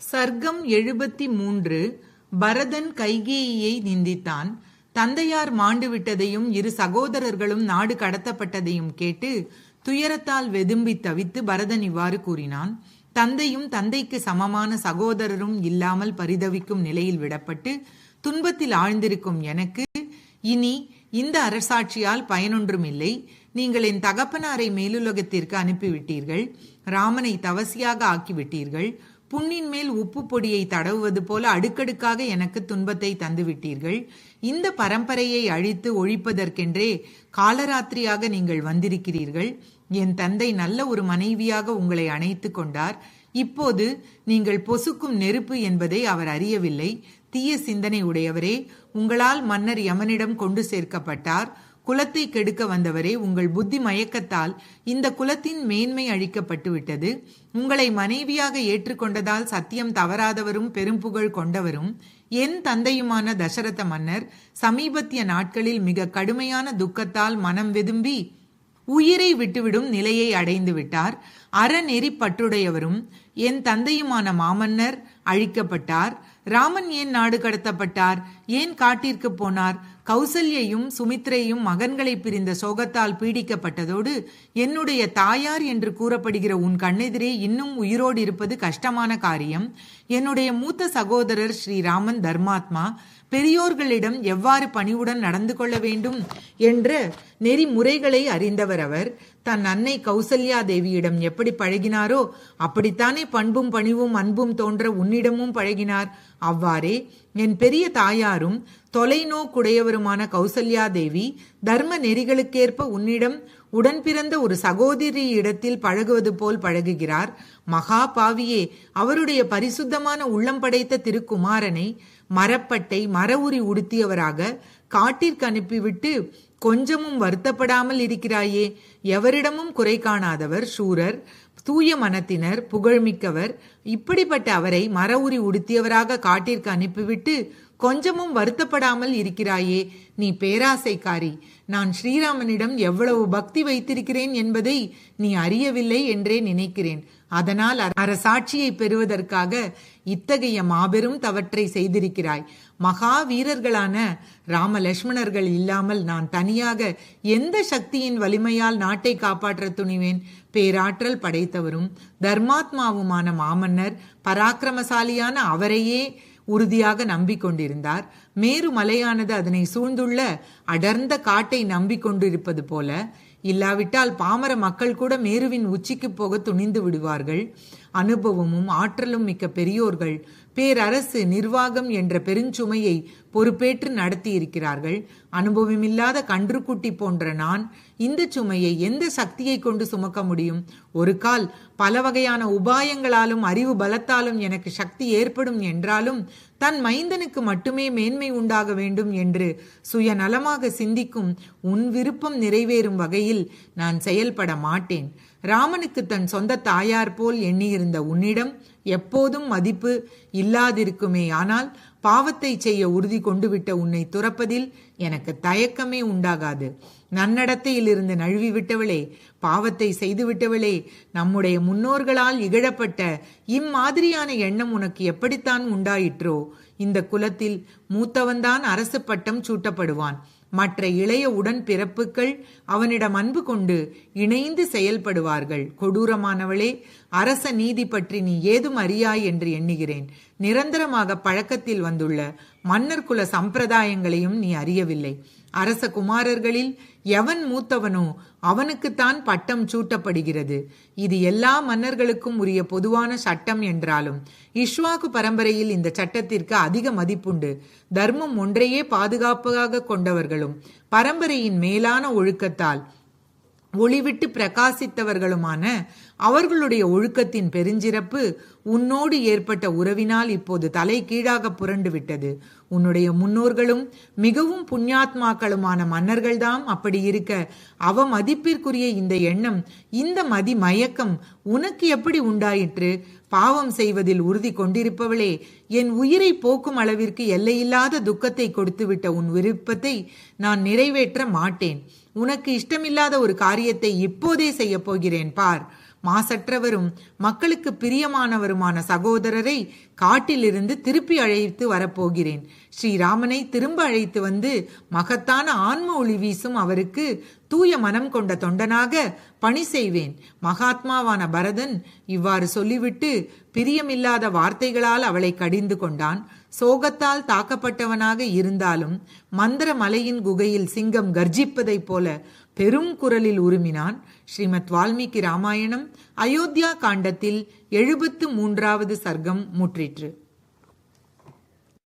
சர்க்கம் எழுபத்தி மூன்று பரதன் கைகேயியை நிந்தித்தான். தந்தையார் மாண்டு விட்டதையும் இரு சகோதரர்களும் நாடு கடத்தப்பட்டதையும் கேட்டு துயரத்தால் வெதும்பி தவித்து பரதன் இவ்வாறு கூறினான். தந்தையும் தந்தைக்கு சமமான சகோதரரும் இல்லாமல் பரிதவிக்கும் நிலையில் விடப்பட்டு துன்பத்தில் ஆழ்ந்திருக்கும் எனக்கு இனி இந்த அரசாட்சியால் பயனொன்றுமில்லை. நீங்கள் என் தகப்பனாரை மேலுலகத்திற்கு அனுப்பிவிட்டீர்கள். ராமனை தவசியாக ஆக்கிவிட்டீர்கள். புண்ணின் மேல் உப்பு பொடியை தடவுவது போல அடுக்கடுக்காக எனக்கு துன்பத்தை தந்துவிட்டீர்கள். இந்த பரம்பரையை அழித்து ஒழிப்பதற்கென்றே காலராத்திரியாக நீங்கள் வந்திருக்கிறீர்கள். என் தந்தை நல்ல ஒரு மனைவியாக உங்களை அணைத்து கொண்டார். இப்போது நீங்கள் பொசுக்கும் நெருப்பு என்பதை அவர் அறியவில்லை. தீய சிந்தனை உடையவரே உங்களால் மன்னர் யமனிடம் கொண்டு சேர்க்கப்பட்டார். குலத்தை கெடுக்க வந்தவரே உங்கள் புத்தி மயக்கத்தால் இந்த குலத்தின் மேன்மை அழிக்கப்பட்டு விட்டது உங்களை மனைவியாக ஏற்றுக்கொண்டதால் சத்தியம் தவறாதவரும் பெரும்புகழ் கொண்டவரும் என் தந்தையுமான தசரத மன்னர் சமீபத்திய நாட்களில் மிக கடுமையான துக்கத்தால் மனம் வெதும்பி உயிரை விட்டுவிடும் நிலையை அடைந்து விட்டார். அறநெறி பற்றுடையவரும் என் தந்தையுமான மாமன்னர் அழிக்கப்பட்டார். ராமன் ஏன் நாடு கடத்தப்பட்டார்? ஏன் காட்டிற்கு போனார்? கௌசல்யையும் சுமித்ரையும் மகன்களை பிரிந்த சோகத்தால் பீடிக்கப்பட்டதோடு என்னுடைய தாயார் என்று கூறப்படுகிற உன் கண்ணெதிரே இன்னும் உயிரோடு இருப்பது கஷ்டமான காரியம். என்னுடைய மூத்த சகோதரர் ஸ்ரீராமன் தர்மாத்மா பெரியோர்களிடம் எவ்வாறு பணிவுடன் நடந்து கொள்ள வேண்டும் என்ற நெறிமுறைகளை அறிந்தவர் அவர். தன் அன்னை கௌசல்யா தேவியிடம் எப்படி பழகினாரோ அப்படித்தானே பண்பும் பணிவும் அன்பும் தோன்ற உன்னிடமும் பழகினார். அவ்வாறே என் பெரிய தாயாரும் தொலைநோக்குடையவருமான கௌசல்யா தேவி தர்ம நெறிகளுக்கேற்ப உன்னிடம் உடன் பிறந்த ஒரு சகோதரி இடத்தில் பழகுவது போல் பழகுகிறார். மகா பாவியே அவருடைய பரிசுத்தமான உள்ளம் படைத்த திருக்குமாரனை மரப்பட்டை மர உரி உடுத்தியவராக காட்டிற்கு அனுப்பிவிட்டு கொஞ்சமும் வருத்தப்படாமல் இருக்கிறாயே. எவரிடமும் குறை காணாதவர் சூரர் தூய மனத்தினர் புகழ்மிக்கவர். இப்படிப்பட்ட அவரை மர உரி உடுத்தியவராக காட்டிற்கு அனுப்பிவிட்டு கொஞ்சமும் வருத்தப்படாமல் இருக்கிறாயே. நீ பேராசைக்காரி. நான் ஸ்ரீராமனிடம் எவ்வளவு பக்தி வைத்திருக்கிறேன் என்பதை நீ அறியவில்லை என்றே நினைக்கிறேன். அதனால் அரசாட்சியை பெறுவதற்காக இத்தகைய மாபெரும் தவற்றை செய்திருக்கிறாய். மகா வீரர்களான ராம லட்சுமணர்கள் இல்லாமல் நான் தனியாக எந்த சக்தியின் வலிமையால் நாட்டை காப்பாற்ற துணிவேன்? பேராற்றல் படைத்தவரும் தர்மாத்மாவுமான மாமன்னர் பராக்கிரமசாலியான அவரையே உறுதியாக நம்பிக்கொண்டிருந்தார். மேரு மலையானது அதனை சூழ்ந்துள்ள அடர்ந்த காட்டை நம்பிக்கொண்டிருப்பது போல இல்லாவிட்டால் பாமர மக்கள் கூட மேருவின் உச்சிக்கு போக துணிந்து விடுவார்கள். அனுபவமும் ஆற்றலும் மிக்க பெரியோர்கள் பேரரசு நிர்வாகம் என்ற பெருஞ்சுமையை பொறுப்பேற்று நடத்தி இருக்கிறார்கள் அனுபவமில்லாத கன்றுக்குட்டி போன்ற நான் இந்த சுமையை எந்த சக்தியை கொண்டு சுமக்க முடியும்? ஒரு கால் பல வகையான உபாயங்களாலும் அறிவு பலத்தாலும் எனக்கு சக்தி ஏற்படும் என்றாலும் தன் மைந்தனுக்கு மட்டுமே மேன்மை உண்டாக வேண்டும் என்று சுயநலமாக சிந்திக்கும் உன் விருப்பம் நிறைவேறும் வகையில் நான் செயல்பட மாட்டேன். ராமனுக்கு தன் சொந்த தாயார் போல் எண்ணியிருந்த உன்னிடம் எப்போதும் மதிப்பு இல்லாதிருக்குமே. ஆனால் பாவத்தை செய்ய உறுதி கொண்டு விட்ட உன்னை துறப்பதில் எனக்கு தயக்கமே உண்டாகாது. நன்னடத்தையிலிருந்து நழுவி விட்டவளே பாவத்தை செய்து விட்டவளே நம்முடைய முன்னோர்களால் இகழப்பட்ட இம்மாதிரியான எண்ணம் உனக்கு எப்படித்தான் உண்டாயிற்றோ? இந்த குலத்தில் மூத்தவன்தான் அரசு பட்டம் சூட்டப்படுவான். மற்ற இளைய உடன் பிறப்புகள் அவனிடம் அன்பு கொண்டு இணைந்து செயல்படுவார்கள். கொடூரமானவளே அரச நீதி பற்றி நீ ஏதும் அறியாய் என்று எண்ணுகிறேன். நிரந்தரமாக பழக்கத்தில் வந்துள்ள மன்னர் குல சம்பிரதாயங்களையும் நீ அறியவில்லை. அரச குமாரர்களில் எவன் மூத்தவனோ அவனுக்குத்தான் பட்டம் சூட்டப்படுகிறது. இது எல்லா மன்னர்களுக்கும் உரிய பொதுவான சட்டம் என்றாலும் இஷ்வாக்கு பரம்பரையில் இந்த சட்டத்திற்கு அதிக மதிப்புண்டு. தர்மம் ஒன்றையே பாதுகாப்பாக கொண்டவர்களும் பரம்பரையின் மேலான ஒழுக்கத்தால் ஒளிவிட்டு பிரகாசித்தவர்களுமான அவர்களுடைய ஒழுக்கத்தின் பெருஞ்சிறப்பு உன்னோடு ஏற்பட்ட உறவினால் இப்போது தலை கீழாக புரண்டு விட்டது உன்னுடைய முன்னோர்களும் மிகவும் புண்ணியாத்மாக்களுமான மன்னர்கள்தாம். அப்படி இருக்க அவ மதிப்பிற்குரிய இந்த எண்ணம் இந்த மதி மயக்கம் உனக்கு எப்படி உண்டாயிற்று? பாவம் செய்வதில் உறுதி கொண்டிருப்பவளே என் உயிரை போக்கும் அளவிற்கு எல்லையில்லாத துக்கத்தை கொடுத்துவிட்ட உன் விருப்பத்தை நான் நிறைவேற்ற மாட்டேன். உனக்கு இஷ்டமில்லாத ஒரு காரியத்தை இப்போதே செய்ய போகிறேன் பார். மாசற்றவரும் மக்களுக்கு பிரியமானவருமான சகோதரரை காட்டிலிருந்து திருப்பி அழைத்து வரப்போகிறேன். ஸ்ரீராமனை திரும்ப அழைத்து வந்து மகத்தான ஆன்ம ஒளி வீசும் அவருக்கு தூய மனம் கொண்ட தொண்டனாக பணி செய்வேன். மகாத்மாவான பரதன் இவ்வாறு சொல்லிவிட்டு பிரியமில்லாத வார்த்தைகளால் அவளை கடிந்து கொண்டான். சோகத்தால் தாக்கப்பட்டவனாக இருந்தாலும் மந்திர மலையின் குகையில் சிங்கம் கர்ஜிப்பதைப் போல பெரும் குரலில் உருமினான் ஸ்ரீமத் வால்மீகி ராமாயணம் அயோத்தியா காண்டத்தில் எழுபத்து மூன்றாவது சர்க்கம் முற்றிற்று.